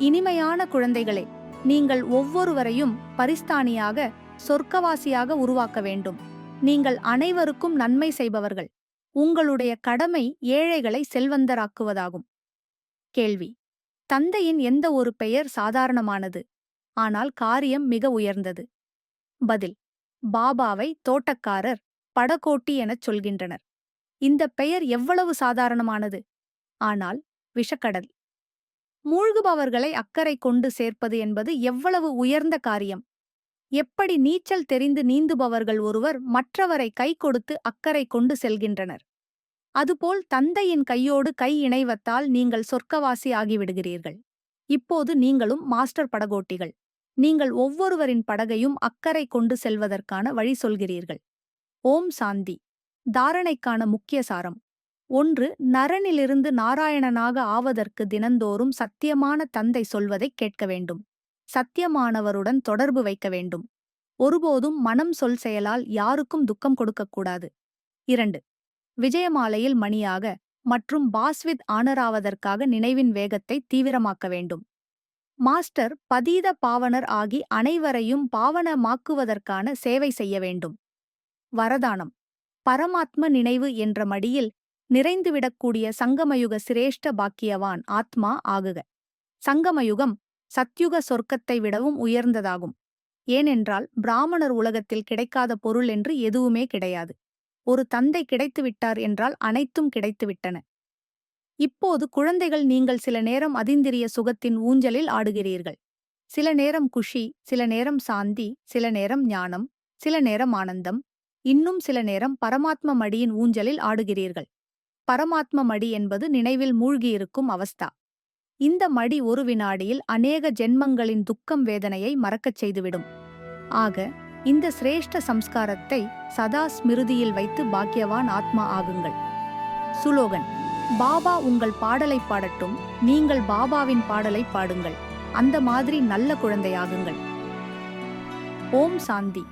இனிமையான குழந்தைகளே நீங்கள் ஒவ்வொருவரையும் பரிஸ்தானியாக சொர்க்கவாசியாக உருவாக்க வேண்டும். நீங்கள் அனைவருக்கும் நன்மை செய்பவர்கள். உங்களுடைய கடமை ஏழைகளை செல்வந்தராக்குவதாகும். கேள்வி. தந்தையின் எந்த ஒரு பெயர் சாதாரணமானது? ஆனால் காரியம் மிக உயர்ந்தது. பதில். பாபாவை தோட்டக்காரர் படகோட்டி எனச் சொல்கின்றனர். இந்த பெயர் எவ்வளவு சாதாரணமானது? ஆனால் விஷக்கடல். மூழ்குபவர்களை அக்கறை கொண்டு சேர்ப்பது என்பது எவ்வளவு உயர்ந்த காரியம். எப்படி நீச்சல் தெரிந்து நீந்துபவர்கள் ஒருவர் மற்றவரை கை கொடுத்து அக்கறை கொண்டு செல்கின்றனர். அதுபோல் தந்தையின் கையோடு கை இணைவத்தால் நீங்கள் சொர்க்கவாசி ஆகிவிடுகிறீர்கள். இப்போது நீங்களும் மாஸ்டர் படகோட்டிகள். நீங்கள் ஒவ்வொருவரின் படகையும் அக்கறை கொண்டு செல்வதற்கான வழி சொல்கிறீர்கள். ஓம் சாந்தி. தாரணைக்கான முக்கிய சாரம். ஒன்று நரனிலிருந்து நாராயணனாக ஆவதற்கு தினந்தோறும் சத்தியமான தந்தை சொல்வதைக் கேட்க வேண்டும். சத்தியமானவருடன் தொடர்பு வைக்க வேண்டும். ஒருபோதும் மனம் சொல் செயலால் யாருக்கும் துக்கம் கொடுக்கக்கூடாது இரண்டு விஜயமாலையில் மணியாக மற்றும் பாஸ்வித் ஆனராவதற்காக நினைவின் வேகத்தை தீவிரமாக்க வேண்டும். மாஸ்டர் பதீத பாவனர் ஆகி அனைவரையும் பாவனமாக்குவதற்கான சேவை செய்ய வேண்டும். வரதானம் பரமாத்ம நினைவு என்ற மடியில் நிறைந்துவிடக்கூடிய சங்கமயுக சிரேஷ்ட பாக்கியவான் ஆத்மா ஆகுக. சங்கமயுகம் சத்யுக சொர்க்கத்தை விடவும் உயர்ந்ததாகும். ஏனென்றால் பிராமணர் உலகத்தில் கிடைக்காத பொருள் என்று எதுவுமே கிடையாது. ஒரு தந்தை கிடைத்துவிட்டார் என்றால் அனைத்தும் கிடைத்துவிட்டன. இப்போது குழந்தைகள் நீங்கள் சில நேரம் அதிந்திரிய சுகத்தின் ஊஞ்சலில் ஆடுகிறீர்கள். சில நேரம் குஷி சில நேரம் சாந்தி சில நேரம் ஞானம் சில நேரம் ஆனந்தம் இன்னும் சில நேரம் பரமாத்ம மடியின் ஊஞ்சலில் ஆடுகிறீர்கள். பரமாத்ம மடி என்பது நினைவில் மூழ்கியிருக்கும் அவஸ்தா. இந்த மடி ஒரு வினாடியில் அநேக ஜென்மங்களின் துக்கம் வேதனையை மறக்கச் செய்துவிடும். ஆக இந்த சிரேஷ்ட சம்ஸ்காரத்தை சதா ஸ்மிருதியில் வைத்து பாக்கியவான் ஆத்மா ஆகுங்கள். சுலோகன் பாபா உங்கள் பாடலை பாடட்டும் நீங்கள் பாபாவின் பாடலை பாடுங்கள். அந்த மாதிரி நல்ல குழந்தையாகுங்கள். ஓம் சாந்தி.